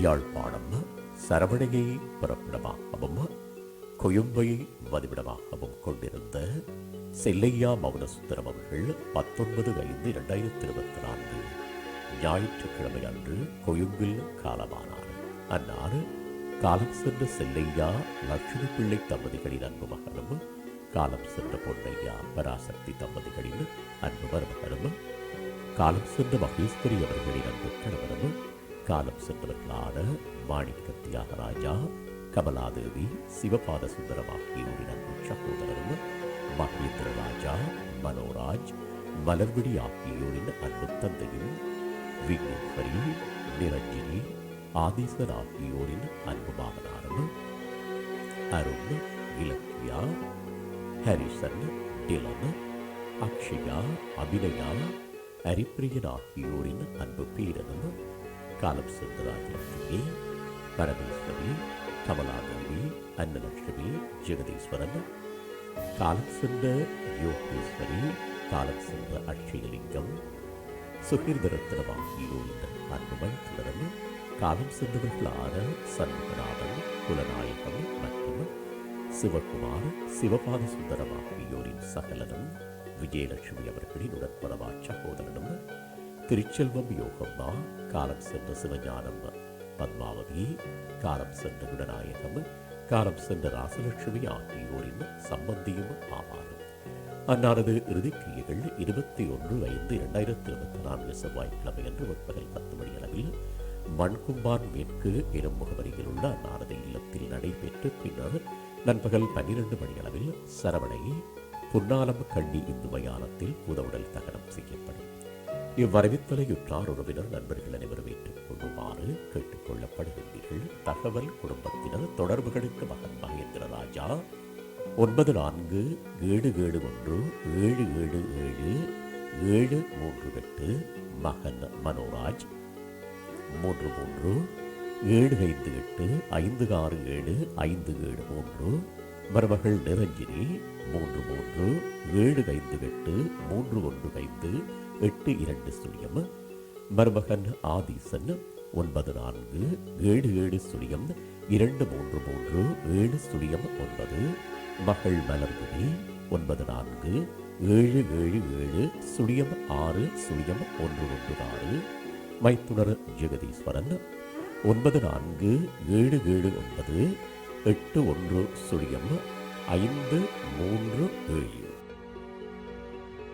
யாழ்ப்பாணம் சரவணையை பிறப்பிடமாகவும் கொழும்பை வதிவிடமாகவும் கொண்டிருந்த செல்லையா மௌனசுந்தரம் அவர்கள் பத்தொன்பது ஐந்து இரண்டாயிரத்தி இருபத்தி நான்கு ஞாயிற்றுக்கிழமை அன்று கொழும்பில் காலமானார். அன்னார் காலம் சென்ற செல்லையா லட்சுமி பிள்ளை தம்பதிகளின் அன்பு மகனும் காலம் சென்ற பொன்னையா பராசக்தி தம்பதிகளின் அன்பு மருமகனும் காலம் சென்ற மகேஸ்வரி அவர்களின் அன்பு கணவனும் காலம் சென்றவர்களான மாணிக்க தியாகராஜா கமலாதேவி சிவபாத சுந்தரம் ஆகியோரின் அன்பு சகோதரரும் மகேந்திர ராஜா மனோராஜ் மலர்விழி ஆகியோரின் அன்பு தந்தையும் விக்னேஸ்வரி நிரஞ்சினி ஆதீஸ்வர் ஆகியோரின் அன்பு மகனாரும் அருண் இலக்கியா ஹரிசன் டிலன் அக்ஷயா அபிநயா ஹரிப்பிரியன் ஆகியோரின் அன்பு பேரனும் காலம் சென்ற பரமேஸ்வரி கமலாதேவி அன்னலட்சுமி ஜெகதீஸ்வரன். காலம் சென்ற யோகேஸ்வரி காலம் சென்ற அக்ஷயலிங்கம் சுகீர்தரத்தினம் இந்த அன்பு மைத்துனரும் காலம் சென்றவர்களான சண்முகநாதன் குலநாயகம் மற்றும் சிவகுமார் சிவபாத சுந்தரம் ஆகியோரின் சகலனும் விஜயலட்சுமி அவர்களின் உடற்பரவா சகோதரனும் திருச்செல்வம் யோகம்மா காலம் சென்ற சிவஞானம் பத்மாவதி காலம் சென்ற குணநாயகம் காலம் சென்ற ராசலட்சுமி ஆகியோரின் சம்பந்தியும் ஆவார் அன்னாரது இறுதிக்கிரியைகள் இருபத்தி ஒன்று ஐந்து இரண்டாயிரத்தி இருபத்தி நான்கு செவ்வாய்க்கிழமை அன்று முற்பகல் பத்து மணி அளவில் மண்கும்பான் மேற்கு எனும் முகவரியில் உள்ள அன்னாரது இல்லத்தில் நடைபெற்று பின்னர் நண்பகல் பன்னிரண்டு மணி அளவில் சரவணை புன்னாலம் கண்ணி இந்து மயானத்தில் புதவுடல் தகனம் செய்யப்படும். இவ்வரவித்தலையுற்றார் உறவினர் நண்பர்கள் அனைவரும் ஏற்றுக்கொள்ளுமாறு கேட்டுக்கொள்ளப்படுகின்றீர்கள். தகவல் குடும்பத்தினர் தொடர்புகளுக்கு மகன் மகேந்திர ராஜா ஒன்பது நான்கு ஏழு ஏழு ஒன்று ஏழு ஏழு ஏழு ஏழு மூன்று எட்டு மகன் மனோராஜ். மூன்று மூன்று ஏழு ஐந்து எட்டு ஐந்து ஆறு ஏழு ஐந்து ஏழு மூன்று மருமகள் நிரஞ்சினி. மூன்று மூன்று ஏழு ஐந்து எட்டு மூன்று ஒன்று ஐந்து எட்டு இரண்டு சுழியம் மருமகன் ஆதீசன் ஒன்பது நான்கு ஏழு ஏழு சுழியம் இரண்டு மூன்று மூன்று ஏழு சுழியம் ஒன்பது மகள் மலர்விழி ஒன்பது நான்கு ஏழு ஏழு ஏழு சுழியம் ஆறு சுழியம் ஒன்று ஒன்று ஆறு மைத்துனர் ஜெகதீஸ்வரன் ஒன்பது நான்கு ஏழு ஏழு ஒன்பது எட்டு ஒன்று சுழியம் ஐந்து மூன்று ஏழு.